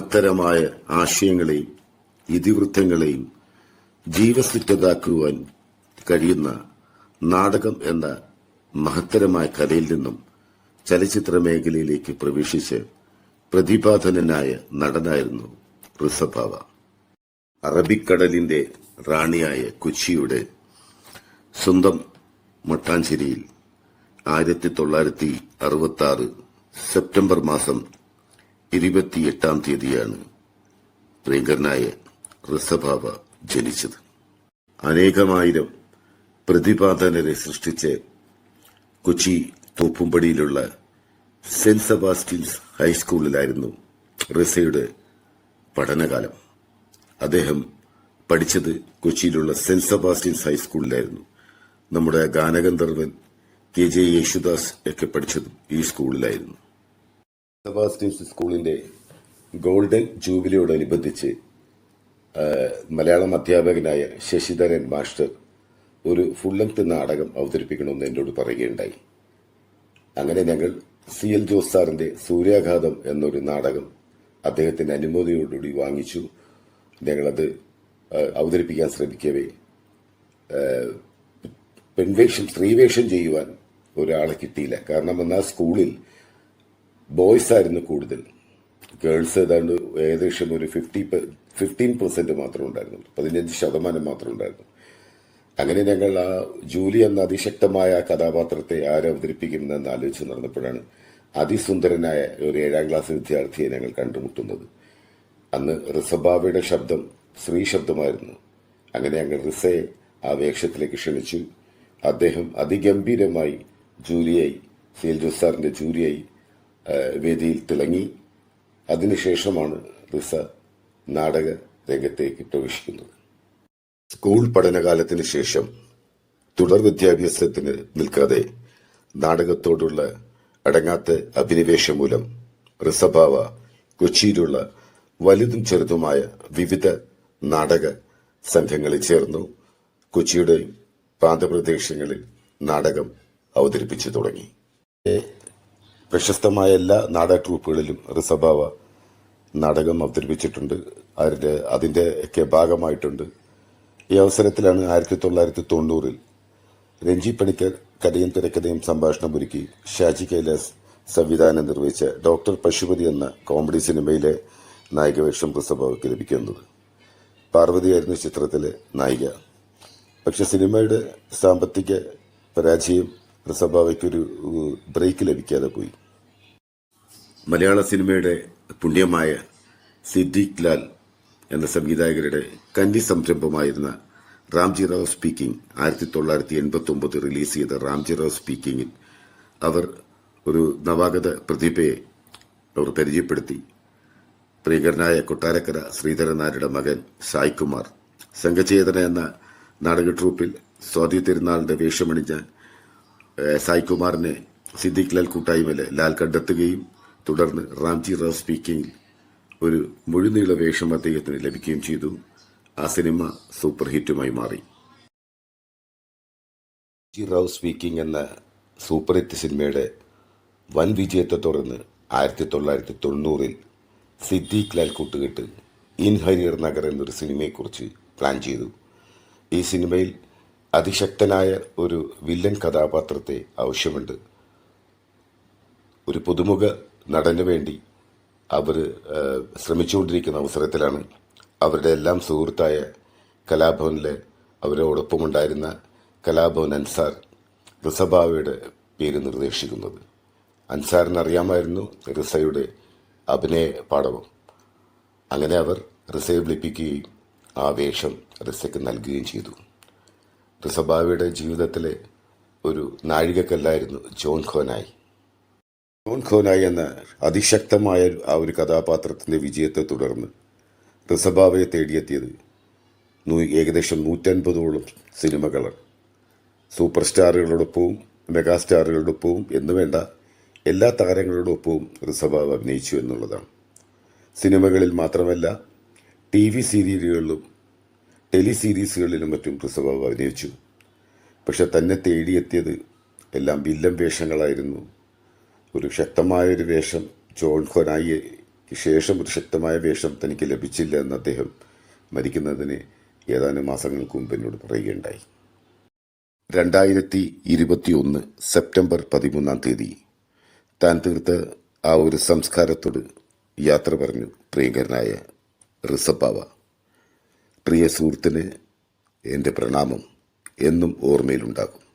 മഹത്തരമായ ആശയങ്ങളെയും ഇതിവൃത്തങ്ങളെയും ജീവസുറ്റതാക്കുവാൻ കഴിയുന്ന നാടകം എന്ന മഹത്തരമായ കലയിൽ നിന്നും ചലച്ചിത്ര മേഖലയിലേക്ക് പ്രവേശിച്ച് പ്രതിഭാധനനായ നടനായിരുന്നു റിസഭാവ അറബിക്കടലിന്റെ റാണിയായ കൊച്ചിയുടെ സ്വന്തം മട്ടാഞ്ചേരിയിൽ ആയിരത്തി തൊള്ളായിരത്തി അറുപത്തി ആറ് സെപ്റ്റംബർ മാസം ഇരുപത്തിയെട്ടാം തീയതിയാണ് പ്രിയങ്കരനായ ഋഷഭാവ ജനിച്ചത്. അനേകമായിരം പ്രതിപാദനരെ സൃഷ്ടിച്ച് കൊച്ചി തോപ്പുംപടിയിലുള്ള സെന്റ് സെബാസ്റ്റ്യൻസ് ഹൈസ്കൂളിലായിരുന്നു റിസയുടെ പഠനകാലം. അദ്ദേഹം പഠിച്ചത് കൊച്ചിയിലുള്ള സെന്റ് സെബാസ്റ്റ്യൻസ് ഹൈസ്കൂളിലായിരുന്നു. നമ്മുടെ ഗാനഗന്ധർവൻ കെ ജെ യേശുദാസ് ഒക്കെ പഠിച്ചതും ഈ സ്കൂളിലായിരുന്നു. സെബാസ്റ്റ്യൻസ് സ്കൂളിന്റെ ഗോൾഡൻ ജൂബിലിയോടനുബന്ധിച്ച് മലയാളം അധ്യാപകനായ ശശിധരൻ മാസ്റ്റർ ഒരു ഫുൾ ലെങ്ത് നാടകം അവതരിപ്പിക്കണമെന്ന് എന്നോട് പറയുകയുണ്ടായി. അങ്ങനെ ഞങ്ങൾ സി എൽ ജോസ് സാറിന്റെ സൂര്യാഘാതം എന്നൊരു നാടകം അദ്ദേഹത്തിന്റെ അനുമതിയോടുകൂടി വാങ്ങിച്ചു. ഞങ്ങളത് അവതരിപ്പിക്കാൻ ശ്രമിക്കവേ പെൺവേഷം സ്ത്രീവേഷം ചെയ്യുവാൻ ഒരാളെ കിട്ടിയില്ല. കാരണം എന്നാൽ സ്കൂളിൽ ബോയ്സ് ആയിരുന്നു കൂടുതൽ. ഗേൾസ് ഏതാണ്ട് ഏകദേശം ഒരു ഫിഫ്റ്റി ഫിഫ്റ്റീൻ പെർസെന്റ് മാത്രം ഉണ്ടായിരുന്നു പതിനഞ്ച് ശതമാനം മാത്രം ഉണ്ടായിരുന്നു. അങ്ങനെ ഞങ്ങൾ ആ ജൂലി എന്ന അതിശക്തമായ കഥാപാത്രത്തെ ആര് അവതരിപ്പിക്കുമെന്ന് ആലോചിച്ച് നടന്നപ്പോഴാണ് അതിസുന്ദരനായ ഒരു ഏഴാം ക്ലാസ് വിദ്യാർത്ഥിയെ ഞങ്ങൾ കണ്ടുമുട്ടുന്നത്. അന്ന് റിസബാവയുടെ ശബ്ദം സ്ത്രീ ശബ്ദമായിരുന്നു. അങ്ങനെ ഞങ്ങൾ റിസയെ ആ വേഷത്തിലേക്ക് ക്ഷണിച്ചു. അദ്ദേഹം അതിഗംഭീരമായി ജൂലിയായി സി എൽ ജോസ് സാറിന്റെ ജൂലിയായി വേദിയിൽ തിളങ്ങി. അതിനുശേഷമാണ് റിസ നാടക രംഗത്തേക്ക് പ്രവേശിക്കുന്നത്. സ്കൂൾ പഠനകാലത്തിന് ശേഷം തുടർ വിദ്യാഭ്യാസത്തിന് നിൽക്കാതെ നാടകത്തോടുള്ള അടങ്ങാത്ത അഭിനിവേശം മൂലം റിസഭാവ കൊച്ചിയിലുള്ള വലുതും ചെറുതുമായ വിവിധ നാടക സംഘങ്ങളിൽ ചേർന്നു കൊച്ചിയുടെ പ്രാന്തപ്രദേശങ്ങളിൽ നാടകം അവതരിപ്പിച്ചു തുടങ്ങി. പ്രശസ്തമായ എല്ലാ നാടക ട്രൂപ്പുകളിലും റിസഭാവ നാടകം അവതരിപ്പിച്ചിട്ടുണ്ട്. അതിന്റെ അതിന്റെ ഒക്കെ ഭാഗമായിട്ടുണ്ട്. ഈ അവസരത്തിലാണ് ആയിരത്തി തൊള്ളായിരത്തി തൊണ്ണൂറിൽ രഞ്ജി പണിക്കർ കഥയും തിരക്കഥയും സംഭാഷണം ഒരുക്കി ഷാജി കൈലാസ് സംവിധാനം നിർവഹിച്ച ഡോക്ടർ പശുപതി എന്ന കോമഡി സിനിമയിലെ നായികവേഷം റിസഭാവയ്ക്ക് ലഭിക്കുന്നത്. പാർവതിയായിരുന്നു ചിത്രത്തിലെ നായിക. പക്ഷെ സിനിമയുടെ സാമ്പത്തിക പരാജയം റിസഭാവയ്ക്കൊരു ഏഹ്, ബ്രേക്ക് ലഭിക്കാതെ പോയി. മലയാള സിനിമയുടെ പുണ്യമായ സിദ്ദിഖ് ലാൽ എന്ന സംവിധായകരുടെ കന്നി സംരംഭമായിരുന്ന റാംജി റാവ് സ്പീക്കിംഗ് ആയിരത്തി തൊള്ളായിരത്തി എൺപത്തി ഒമ്പത് റിലീസ് ചെയ്ത റാംജി റാവ് സ്പീക്കിംഗിൽ അവർ ഒരു നവാഗത പ്രതിഭയെ അവർ പരിചയപ്പെടുത്തി. പ്രിയകരനായ കൊട്ടാരക്കര ശ്രീധരനാരുടെ മകൻ സായ്കുമാർ സംഘചേതന എന്ന നാടക ട്രൂപ്പിൽ സ്വാതി തിരുനാളിന്റെ വേഷമണിഞ്ഞ സായ്കുമാറിനെ സിദ്ദിഖ് ലാൽ കൂട്ടായ്മയിൽ ലാൽ കണ്ടെത്തുകയും തുടർന്ന് റാംജി റാവ് സ്പീക്കിംഗിൽ ഒരു മുഴുനീള വേഷം അദ്ദേഹത്തിന് ലഭിക്കുകയും ചെയ്തു. ആ സിനിമ സൂപ്പർ ഹിറ്റുമായി മാറി. റാംജി റാവ് സ്പീക്കിംഗ് എന്ന സൂപ്പർ ഹിറ്റ് സിനിമയുടെ വൻ വിജയത്തെ തുടർന്ന് ആയിരത്തി തൊള്ളായിരത്തി തൊണ്ണൂറിൽ സിദ്ദീഖ് ലാൽ കൂട്ടുകെട്ട് ഇൻ ഹരിയർ നഗർ എന്നൊരു സിനിമയെക്കുറിച്ച് പ്ലാൻ ചെയ്തു. ഈ സിനിമയിൽ അതിശക്തനായ ഒരു വില്ലൻ കഥാപാത്രത്തെ ആവശ്യമുണ്ട്. ഒരു പുതുമുഖ നടന് വേണ്ടി അവർ ശ്രമിച്ചുകൊണ്ടിരിക്കുന്ന അവസരത്തിലാണ് അവരുടെ എല്ലാം സുഹൃത്തായ കലാഭവനിലെ അവരോടൊപ്പമുണ്ടായിരുന്ന കലാഭവൻ അൻസാർ ഋസഭാവയുടെ പേര് നിർദ്ദേശിക്കുന്നത്. അൻസാറിന് അറിയാമായിരുന്നു റിസയുടെ അഭിനയ പാഠവും. അങ്ങനെ അവർ റിസയെ വിളിപ്പിക്കുകയും ആ വേഷം റിസയ്ക്ക് നൽകുകയും ചെയ്തു. റിസബാവയുടെ ജീവിതത്തിലെ ഒരു നാഴികക്കല്ലായിരുന്നു ജോൺ ഖോനായി ജോൺ ഖോനായി എന്ന അതിശക്തമായ ആ ഒരു കഥാപാത്രത്തിന്റെ വിജയത്തെ തുടർന്ന് റിസബാവയെ തേടിയെത്തിയത് നൂ- ഏകദേശം നൂറ്റൻപതോളം സിനിമകളാണ്. സൂപ്പർ സ്റ്റാറുകളോടൊപ്പവും മെഗാസ്റ്റാറുകളോടൊപ്പവും എന്ന് വേണ്ട എല്ലാ താരങ്ങളോടൊപ്പവും റിസബാവ അഭിനയിച്ചു എന്നുള്ളതാണ്. സിനിമകളിൽ മാത്രമല്ല ടി വി സീരിയലുകളിലും ടെലി സീരീസുകളിലും മറ്റും റിസബാവ അഭിനയിച്ചു. പക്ഷെ തന്നെ തേടിയെത്തിയത് എല്ലാം വില്ലൻ വേഷങ്ങളായിരുന്നു. ഒരു ശക്തമായൊരു വേഷം ജോൺ ഖൊനായിക്ക് ശേഷം ഒരു ശക്തമായ വേഷം തനിക്ക് ലഭിച്ചില്ല എന്ന് അദ്ദേഹം മരിക്കുന്നതിന് ഏതാനും മാസങ്ങൾക്ക് മുമ്പ് എന്നോട് പറയുകയുണ്ടായി. രണ്ടായിരത്തി ഇരുപത്തി ഒന്ന് സെപ്റ്റംബർ പതിമൂന്നാം തീയതി താൻ തീർത്ത ആ ഒരു സംസ്കാരത്തോട് യാത്ര പറഞ്ഞു പ്രിയങ്കരനായ റിസബാവ പ്രിയ സുഹൃത്തിന് എന്റെ പ്രണാമം എന്നും ഓർമ്മയിലുണ്ടാകും.